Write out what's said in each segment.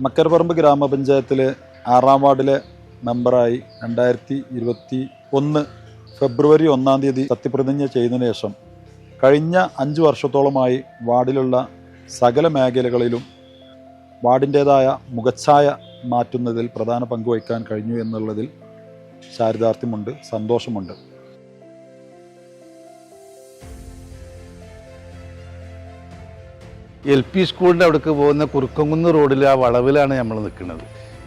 മക്കരപ്പറമ്പ് ഗ്രാമപഞ്ചായത്തിലെ ആറാം വാർഡിലെ മെമ്പറായി രണ്ടായിരത്തി ഇരുപത്തി ഒന്ന് ഫെബ്രുവരി ഒന്നാം തീയതി സത്യപ്രതിജ്ഞ ചെയ്തതിനു ശേഷം കഴിഞ്ഞ അഞ്ച് വർഷത്തോളമായി വാർഡിലുള്ള സകല മേഖലകളിലും വാർഡിന്റേതായ മുഖച്ഛായ മാറ്റുന്നതിൽ പ്രധാന പങ്ക് വഹിക്കാൻ കഴിഞ്ഞു എന്നുള്ളതിൽ ചാരിതാർത്ഥ്യമുണ്ട് സന്തോഷമുണ്ട്. എൽ പി സ്കൂളിന്റെ അവിടേക്ക് പോകുന്ന കുറുക്കംകുന്ന് റോഡിൽ ആ വളവിലാണ് നമ്മൾ നിൽക്കുന്നത്.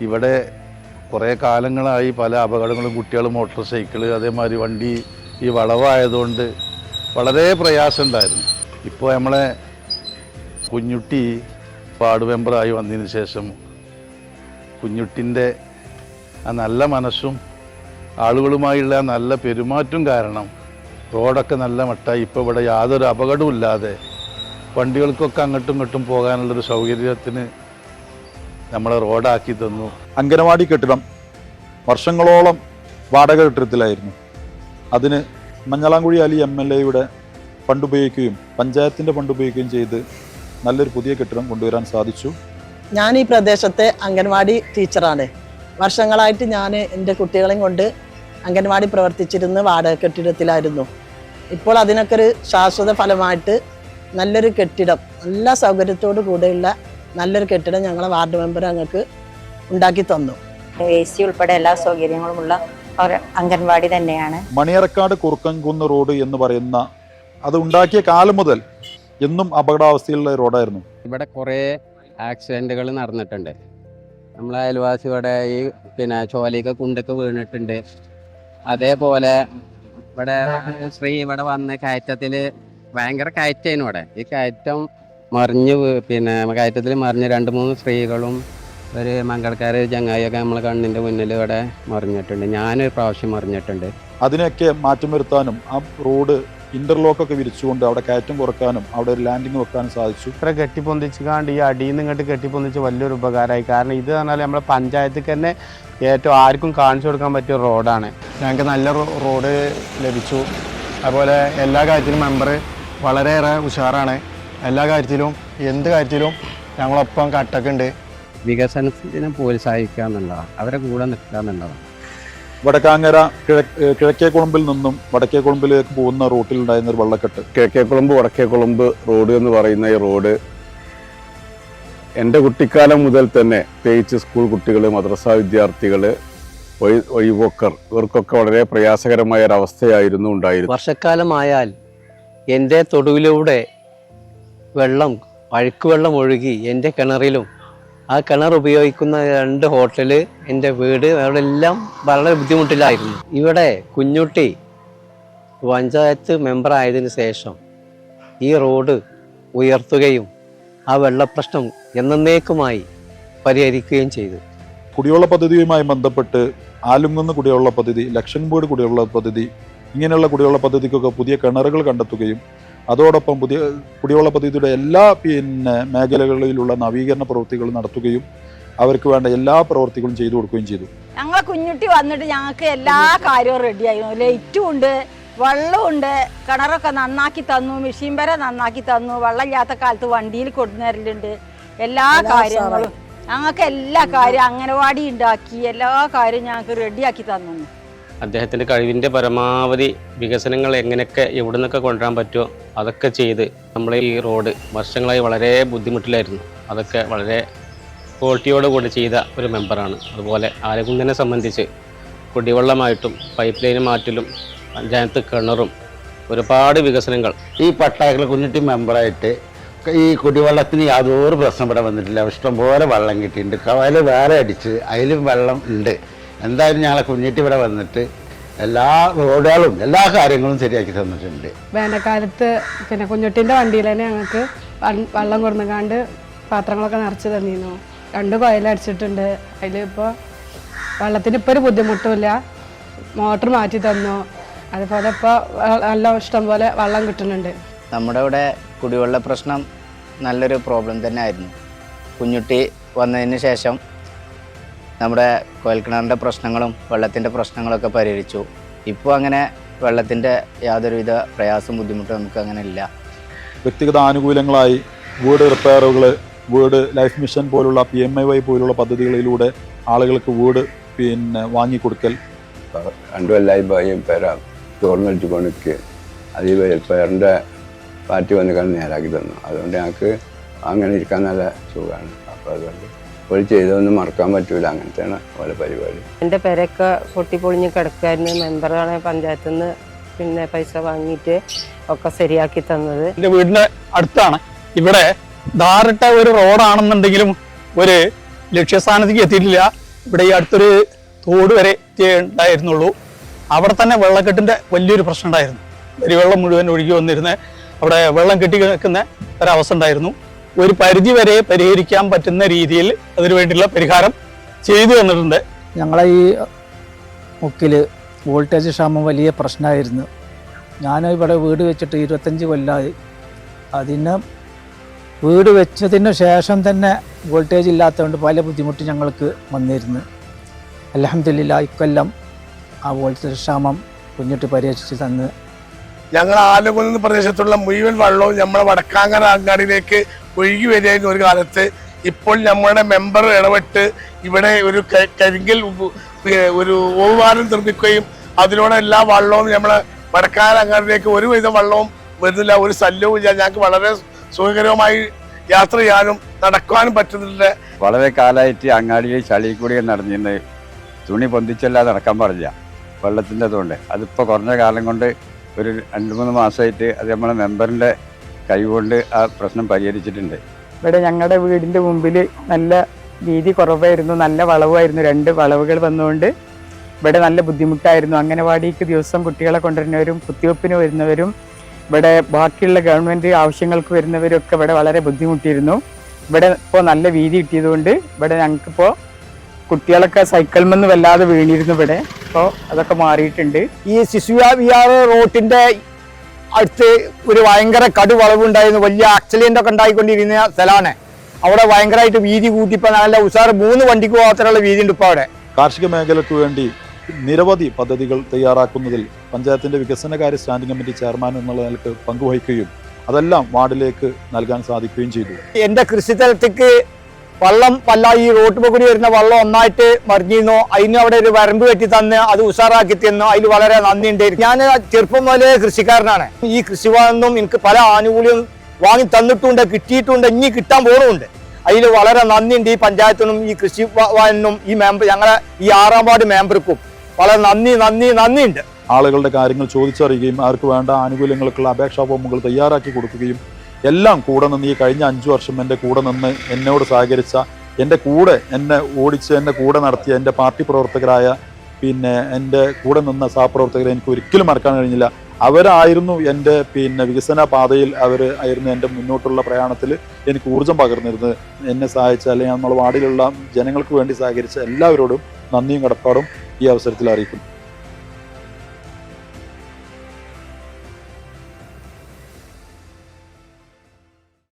ഇവിടെ കുറേ കാലങ്ങളായി പല അപകടങ്ങളും കുട്ടികൾ മോട്ടോർ സൈക്കിൾ അതേമാതിരി വണ്ടി ഈ വളവായതുകൊണ്ട് വളരെ പ്രയാസമുണ്ടായിരുന്നു. ഇപ്പോൾ നമ്മളെ കുഞ്ഞുട്ടി വാർഡ് മെമ്പറായി വന്നതിന് ശേഷം കുഞ്ഞുട്ടിന്റെ ആ നല്ല മനസ്സും ആളുകളുമായുള്ള നല്ല പെരുമാറ്റം കാരണം റോഡൊക്കെ നല്ല മട്ടായി. ഇപ്പോൾ ഇവിടെ യാതൊരു അപകടവും ഇല്ലാതെ വണ്ടികൾക്കൊക്കെ അങ്ങോട്ടും ഇങ്ങോട്ടും പോകാനുള്ളൊരു സൗകര്യത്തിന് നമ്മളെ റോഡാക്കി തന്നു. അങ്കനവാടി കെട്ടിടം വർഷങ്ങളോളം വാടക കെട്ടിടത്തിലായിരുന്നു. അതിന് മഞ്ഞളാംകുഴി അലി എം എൽ എയുടെ ഫണ്ട് ഉപയോഗിക്കുകയും പഞ്ചായത്തിന്റെ ഫണ്ട് ഉപയോഗിക്കുകയും ചെയ്ത് നല്ലൊരു പുതിയ കെട്ടിടം കൊണ്ടുവരാൻ സാധിച്ചു. ഞാൻ ഈ പ്രദേശത്തെ അംഗൻവാടി ടീച്ചറാണ്. വർഷങ്ങളായിട്ട് ഞാൻ എന്റെ കുട്ടികളെയും കൊണ്ട് അംഗൻവാടി പ്രവർത്തിച്ചിരുന്ന വാടക കെട്ടിടത്തിലായിരുന്നു. ഇപ്പോൾ അതിനൊക്കെ ഒരു ശാശ്വത ഫലമായിട്ട് നല്ലൊരു കെട്ടിടം നല്ല സൗകര്യത്തോടു കൂടെയുള്ള നല്ലൊരു കെട്ടിടം ഞങ്ങളെ വാർഡ് മെമ്പർ ഞങ്ങൾക്ക് ഉണ്ടാക്കി തന്നു. എ സി ഉൾപ്പെടെ എല്ലാ സൗകര്യങ്ങളുമുള്ള ഒരു അംഗൻവാടി തന്നെയാണ്. മണിയറക്കാട് കുറുക്കൻകുന്ന് റോഡ് എന്ന് പറയുന്ന അത് ഉണ്ടാക്കിയ കാലം മുതൽ എന്നും അപകടാവസ്ഥയിലുള്ള റോഡായിരുന്നു. ഇവിടെ കുറേ ആക്സിഡന്റുകൾ നടന്നിട്ടുണ്ട്. നമ്മളെ അയൽവാസിയുടെ ഈ പിന്നെ ചോലയൊക്കെ കുണ്ടൊക്കെ വീണിട്ടുണ്ട്. അതേപോലെ ഇവിടെ ശ്രീ ഇവിടെ വന്ന് കയറ്റത്തിൽ ഭയങ്കര കയറ്റായിരുന്നു ഇവിടെ ഈ കയറ്റം മറിഞ്ഞ് പിന്നെ കയറ്റത്തിൽ മറിഞ്ഞ് രണ്ട് മൂന്ന് സ്ത്രീകളും ഒരു മംഗളക്കാർ ചങ്ങായിയൊക്കെ നമ്മളെ കണ്ണിന്റെ മുന്നിൽ ഇവിടെ മറിഞ്ഞിട്ടുണ്ട്. ഞാനൊരു പ്രാവശ്യം മറിഞ്ഞിട്ടുണ്ട്. അതിനൊക്കെ മാറ്റം വരുത്താനും ആ റോഡ് ഇന്റർലോക്ക് ഒക്കെ വിരിച്ചുകൊണ്ട് അവിടെ കയറ്റം കുറക്കാനും അവിടെ ഒരു ലാൻഡിംഗ് വെക്കാനും സാധിച്ചു. ഇത്ര കെട്ടിപ്പൊന്തിച്ച് കാണ്ട് ഈ അടിയിൽ നിന്ന് ഇങ്ങോട്ട് കെട്ടിപ്പൊന്തിച്ച് വലിയൊരു ഉപകാരമായി കാരണം ഇത് പറഞ്ഞാൽ നമ്മുടെ പഞ്ചായത്തിൽ തന്നെ ഏറ്റവും ആർക്കും കാണിച്ചു കൊടുക്കാൻ പറ്റിയ റോഡാണ്. ഞങ്ങൾക്ക് നല്ല റോഡ് ലഭിച്ചു. അതുപോലെ എല്ലാ കാര്യത്തിനും മെമ്പർ വളരെയേറെ ഉഷാറാണ്. എല്ലാ കാര്യത്തിലും എന്ത് കാര്യത്തിലും ഞങ്ങളൊപ്പം കട്ടക്കുണ്ട്. വികസനത്തിനെ പ്രോത്സാഹിക്കുക എന്നുള്ളതാണ് അവരെ കൂടെ നിൽക്കുക എന്നുള്ളതാണ് വടക്കാങ്ങര കിഴ കിഴക്കേ കുളമ്പിൽ നിന്നും വടക്കേ കുളമ്പിലേക്ക് പോകുന്ന റൂട്ടിൽ ഉണ്ടായിരുന്ന ഒരു വെള്ളക്കെട്ട്. കിഴക്കേക്കുളമ്പ് വടക്കേക്കുളമ്പ് റോഡ് എന്ന് പറയുന്ന ഈ റോഡ് എന്റെ കുട്ടിക്കാലം മുതൽ തന്നെ പ്രത്യേകിച്ച് സ്കൂൾ കുട്ടികൾ മദ്രസ വിദ്യാർത്ഥികൾ ഒഴി ഒഴിവോക്കർ ഇവർക്കൊക്കെ വളരെ പ്രയാസകരമായ ഒരു അവസ്ഥയായിരുന്നു ഉണ്ടായിരുന്നു വർഷക്കാലമായാൽ എന്റെ തൊടുവിലൂടെ വെള്ളം അഴുക്ക് വെള്ളം ഒഴുകി എന്റെ കിണറിലും. ആ കിണർ ഉപയോഗിക്കുന്ന രണ്ട് ഹോട്ടൽ എന്റെ വീട് അവിടെ എല്ലാം വളരെ ബുദ്ധിമുട്ടിലായിരുന്നു. ഇവിടെ കുഞ്ഞുട്ടി പഞ്ചായത്ത് മെമ്പർ ആയതിനു ശേഷം ഈ റോഡ് ഉയർത്തുകയും ആ വെള്ളപ്രശ്നം എന്നേക്കുമായി പരിഹരിക്കുകയും ചെയ്തു. കുടിവെള്ള പദ്ധതിയുമായി ബന്ധപ്പെട്ട് ആലുംകുന്ന് കുടിവെള്ള പദ്ധതി ലക്ഷൻപൂട് കുടിവെള്ള പദ്ധതി ഇങ്ങനെയുള്ള കുടിവെള്ള പദ്ധതിക്കൊക്കെ പുതിയ കിണറുകൾ കണ്ടെത്തുകയും അതോടൊപ്പം പുതിയ കുടിവെള്ള പദ്ധതിയുടെ എല്ലാ പിന്നെ മേഖലകളിലുള്ള നവീകരണ പ്രവൃത്തികൾ നടത്തുകയും അവർക്ക് വേണ്ട എല്ലാ പ്രവൃത്തികളും ചെയ്തു കൊടുക്കുകയും ചെയ്തു. ഞങ്ങളെ കുഞ്ഞുട്ടി വന്നിട്ട് ഞങ്ങൾക്ക് എല്ലാ കാര്യവും റെഡിയായിരുന്നു ലൈറ്റും ഉണ്ട് വെള്ളമുണ്ട് കിണറൊക്കെ നന്നാക്കി തന്നു മെഷീൻ വരെ നന്നാക്കി തന്നു വെള്ളമില്ലാത്ത കാലത്ത് വണ്ടിയിൽ കൊണ്ടുവരലുണ്ട് എല്ലാ എല്ലാ കാര്യങ്ങളും. ഞങ്ങൾക്ക് എല്ലാ കാര്യം അംഗനവാടി ഉണ്ടാക്കി എല്ലാ കാര്യവും ഞങ്ങൾക്ക് റെഡിയാക്കി തന്നു. അദ്ദേഹത്തിന്റെ കഴിവിന്റെ പരമാവധി വികസനങ്ങൾ എങ്ങനെയൊക്കെ എവിടെ നിന്നൊക്കെ കൊണ്ടുവരാൻ പറ്റുമോ അതൊക്കെ ചെയ്ത് നമ്മൾ ഈ റോഡ് വർഷങ്ങളായി വളരെ ബുദ്ധിമുട്ടിലായിരുന്നു. അതൊക്കെ വളരെ ക്വാളിറ്റിയോട് കൂടി ചെയ്ത ഒരു മെമ്പറാണ് അതുപോലെ ആരകുന്നനെ സംബന്ധിച്ച് കുടിവെള്ളമായിട്ടും പൈപ്പ് ലൈന് മാറ്റലും പഞ്ചായത്ത് കിണറും ഒരുപാട് വികസനങ്ങൾ. ഈ പട്ടാക്കള കുഞ്ഞിട്ട് മെമ്പറായിട്ട് ഈ കുടിവെള്ളത്തിന് യാതൊരു പ്രശ്നം ഇവിടെ വന്നിട്ടില്ല. ഇഷ്ടംപോലെ വെള്ളം കിട്ടിയിട്ടുണ്ട്. കവല വേറെ അടിച്ച് അതിലും വെള്ളം ഉണ്ട്. എന്തായാലും ഞങ്ങളെ കുഞ്ഞിട്ട് ഇവിടെ വന്നിട്ട് എല്ലാ റോഡുകളും എല്ലാ കാര്യങ്ങളും ശരിയാക്കി തന്നിട്ടുണ്ട്. വേനൽക്കാലത്ത് പിന്നെ കുഞ്ഞുട്ടിന്റെ വണ്ടിയിൽ തന്നെ ഞങ്ങൾക്ക് വെള്ളം കൊടുന്നുകാണ്ട് പാത്രങ്ങളൊക്കെ നിറച്ച് തന്നിരുന്നു. രണ്ട് കൊയലടിച്ചിട്ടുണ്ട് അതിലിപ്പോൾ വെള്ളത്തിന് ഇപ്പോൾ ഒരു ബുദ്ധിമുട്ടുമില്ല. മോട്ടർ മാറ്റി തന്നു. അതുപോലെ ഇപ്പോൾ നല്ല ഇഷ്ടം പോലെ വെള്ളം കിട്ടുന്നുണ്ട്. നമ്മുടെ ഇവിടെ കുടിവെള്ള പ്രശ്നം നല്ലൊരു പ്രോബ്ലം തന്നെ ആയിരുന്നു കുഞ്ഞുട്ടി വന്നതിന് ശേഷം നമ്മുടെ കുഴൽക്കിണറിന്റെ പ്രശ്നങ്ങളും വെള്ളത്തിന്റെ പ്രശ്നങ്ങളൊക്കെ പരിഹരിച്ചു. ഇപ്പോൾ അങ്ങനെ വെള്ളത്തിന്റെ യാതൊരുവിധ പ്രയാസം ബുദ്ധിമുട്ടും നമുക്ക് അങ്ങനെ ഇല്ല. വ്യക്തിഗത ആനുകൂല്യങ്ങളായി വീട് റിപ്പയറുകൾ വീട് ലൈഫ് മിഷൻ പോലുള്ള പി എം ഐ വൈ പോലുള്ള പദ്ധതികളിലൂടെ ആളുകൾക്ക് വീട് പിന്നെ വാങ്ങിക്കൊടുക്കൽ. രണ്ടു കൊല്ലായി ഭയം പേര. ചോർന്നടിച്ചു കൊണ്ടിരിക്കുക അത് ഈ പാർട്ടി വന്ന് കണ്ട് നേരാക്കി തന്നു. അതുകൊണ്ട് ഞങ്ങൾക്ക് അങ്ങനെ ഇരിക്കാൻ നല്ല സുഖമാണ്. അപ്പോൾ അതുകൊണ്ട് ഒരു ചെയ്തൊന്നും മറക്കാൻ പറ്റൂല. അങ്ങനത്തെയാണ് ഓരോ പരിപാടി. എന്റെ പെരയൊക്കെ പൊട്ടിപ്പൊളിഞ്ഞ് കിടക്കായിരുന്നു മെമ്പറാണ് പഞ്ചായത്തിൽ നിന്ന് പിന്നെ പൈസ വാങ്ങിയിട്ട് ഒക്കെ ശരിയാക്കി തന്നത്. എന്റെ വീടിന്റെ അടുത്താണ്. ഇവിടെ ധാരട്ട ഒരു റോഡാണെന്നുണ്ടെങ്കിലും ഒരു ലക്ഷ്യസ്ഥാനത്തേക്ക് എത്തിയിട്ടില്ല. ഇവിടെ ഈ അടുത്തൊരു തോട് വരെ ഉണ്ടായിരുന്നുള്ളൂ. അവിടെ തന്നെ വെള്ളക്കെട്ടിന്റെ വലിയൊരു പ്രശ്നം ഉണ്ടായിരുന്നു. വെള്ളം മുഴുവൻ ഒഴുകി വന്നിരുന്ന അവിടെ വെള്ളം കെട്ടി കിടക്കുന്ന ഒരവസ്ഥ ഉണ്ടായിരുന്നു. ഒരു പരിധി വരെ പരിഹരിക്കാൻ പറ്റുന്ന രീതിയിൽ അതിനു വേണ്ടിയുള്ള പരിഹാരം ചെയ്തു തന്നിട്ടുണ്ട്. ഞങ്ങളെ ഈ മുക്കിൽ വോൾട്ടേജ് ക്ഷാമം വലിയ പ്രശ്നമായിരുന്നു. ഞാൻ ഇവിടെ വീട് വെച്ചിട്ട് ഇരുപത്തഞ്ച് കൊല്ലമായി അതിന് വീട് വെച്ചതിന് ശേഷം തന്നെ വോൾട്ടേജ് ഇല്ലാത്തതുകൊണ്ട് പല ബുദ്ധിമുട്ട് ഞങ്ങൾക്ക് വന്നിരുന്നു. അലഹമില്ല ഇക്കൊല്ലം ആ വോൾട്ടേജ് ക്ഷാമം കുഞ്ഞിട്ട് പരിഹരിച്ച് തന്ന്. ഞങ്ങൾ ആലുകുന്ന് പ്രദേശത്തുള്ള മുഴുവൻ വെള്ളവും നമ്മളെ വടക്കാങ്ങര അങ്ങാടിയിലേക്ക് ഒഴുകി വരികയായിരുന്നു ഒരു കാലത്ത്. ഇപ്പോൾ നമ്മുടെ മെമ്പർ ഇടപെട്ട് ഇവിടെ ഒരു കരിങ്കൽ ഒരു ഓവാരം നിർമ്മിക്കുകയും അതിലൂടെ എല്ലാ വള്ളവും നമ്മളെ വടക്കാങ്ങര അങ്ങാടിയിലേക്ക് ഒരു വിധ വള്ളവും വരുന്നില്ല ഒരു ശല്യവും ഇല്ല. ഞങ്ങൾക്ക് വളരെ സുഖകരമായി യാത്ര ചെയ്യാനും നടക്കുവാനും പറ്റുന്നില്ല. വളരെ കാലമായിട്ട് അങ്ങാടിയിൽ ചളി കൂടി നടന്നിരുന്നത് തുണി പൊന്തിച്ചല്ലാതെ നടക്കാൻ പാടില്ല വെള്ളത്തിന്റെ അതുകൊണ്ട് അതിപ്പോൾ കുറഞ്ഞ കാലം കൊണ്ട് ഒരു രണ്ട് മൂന്ന് മാസമായിട്ട് അത് നമ്മളെ മെമ്പറിന്റെ കൈകൊണ്ട് ആ പ്രശ്നം പരിഹരിച്ചിട്ടുണ്ട്. ഇവിടെ ഞങ്ങളുടെ വീടിന്റെ മുമ്പിൽ നല്ല വീതി കുറവായിരുന്നു നല്ല വളവായിരുന്നു രണ്ട് വളവുകൾ വന്നുകൊണ്ട് ഇവിടെ നല്ല ബുദ്ധിമുട്ടായിരുന്നു. അംഗനവാടിക്ക് ദിവസം കുട്ടികളെ കൊണ്ടുവരുന്നവരും കുത്തിവെപ്പിന് വരുന്നവരും ഇവിടെ ബാക്കിയുള്ള ഗവൺമെന്റ് ആവശ്യങ്ങൾക്ക് വരുന്നവരൊക്കെ ഇവിടെ വളരെ ബുദ്ധിമുട്ടിയിരുന്നു. ഇവിടെ ഇപ്പോൾ നല്ല വീതി കിട്ടിയതുകൊണ്ട് ഇവിടെ ഞങ്ങൾക്കിപ്പോൾ കുട്ടികളൊക്കെ സൈക്കിൾമെന്ന് വല്ലാതെ വീണിരുന്നു ഇവിടെ. ഇപ്പോൾ അതൊക്കെ മാറിയിട്ടുണ്ട്. ഈ ശിശു വിആർ റോട്ടിന്റെ അടുത്ത് ഒരു ഭയങ്കര കടുവളവുണ്ടായിരുന്നു. വലിയ ആക്സിഡന്റ് ഒക്കെ ഉണ്ടായിക്കൊണ്ടിരുന്ന സ്ഥലമാണ്. അവിടെ ഭയങ്കരമായിട്ട് വീതി കൂട്ടിപ്പോ നല്ല ഉഷാറ് മൂന്ന് വണ്ടിക്ക് മാത്രമുള്ള വീതി ഉണ്ട് ഇപ്പൊ അവിടെ. കാർഷിക മേഖലക്ക് വേണ്ടി നിരവധി പദ്ധതികൾ തയ്യാറാക്കുന്നതിൽ പഞ്ചായത്തിന്റെ വികസനകാര്യ സ്റ്റാൻഡിംഗ് കമ്മിറ്റി ചെയർമാൻ എന്നുള്ള നിലയ്ക്ക് പങ്കുവഹിക്കുകയും അതെല്ലാം വാർഡിലേക്ക് നൽകാൻ സാധിക്കുകയും ചെയ്തു. എന്റെ കൃഷിസ്ഥലത്തേക്ക് വള്ളം വല്ല ഈ റോട്ട് കൂടി വരുന്ന വള്ളം ഒന്നായിട്ട് മറിഞ്ഞിരുന്നു. അതിന് അവിടെ ഒരു വരമ്പ് കെട്ടി തന്ന് അത് ഉഷാറാക്കി തന്നു. അതിൽ വളരെ നന്ദിയുണ്ട് ഞാൻ ചെറുപ്പം മുതലേ കൃഷിക്കാരനാണ്. ഈ കൃഷിഭവനും എനിക്ക് പല ആനുകൂല്യം വാങ്ങി തന്നിട്ടുണ്ട് കിട്ടിയിട്ടുണ്ട് ഇനി കിട്ടാൻ പോകുന്നുണ്ട് അതിൽ വളരെ നന്ദിയുണ്ട് ഈ പഞ്ചായത്തിനും ഈ കൃഷി ഭവനും ഈ മെമ്പർ ഞങ്ങളെ ഈ ആറാം വാർഡ് മെമ്പർക്കും വളരെ നന്ദി നന്ദി നന്ദിയുണ്ട് ആളുകളുടെ കാര്യങ്ങൾ ചോദിച്ചറിയുകയും അവർക്ക് വേണ്ട ആനുകൂല്യങ്ങൾക്കുള്ള അപേക്ഷാ ഫോമുകൾ തയ്യാറാക്കി കൊടുക്കുകയും എല്ലാം കൂടെ നിന്ന് ഈ കഴിഞ്ഞ അഞ്ചു വർഷം എന്റെ കൂടെ നിന്ന് എന്നോട് സഹകരിച്ച എന്റെ കൂടെ എന്നെ ഓടിച്ച് എന്റെ കൂടെ നടത്തിയ എന്റെ പാർട്ടി പ്രവർത്തകരായ പിന്നെ എന്റെ കൂടെ നിന്ന സഹപ്രവർത്തകരെ എനിക്ക് ഒരിക്കലും മറക്കാൻ കഴിഞ്ഞില്ല. അവരായിരുന്നു എന്റെ പിന്നെ വികസന പാതയിൽ അവർ ആയിരുന്നു എന്റെ മുന്നോട്ടുള്ള പ്രയാണത്തിൽ എനിക്ക് ഊർജം പകർന്നിരുന്നത്. എന്നെ സഹായിച്ച അല്ലെങ്കിൽ നമ്മുടെ വാർഡിലുള്ള ജനങ്ങൾക്ക് വേണ്ടി സഹകരിച്ച എല്ലാവരോടും നന്ദിയും കടപ്പാടും ഈ അവസരത്തിൽ അറിയിക്കുന്നു.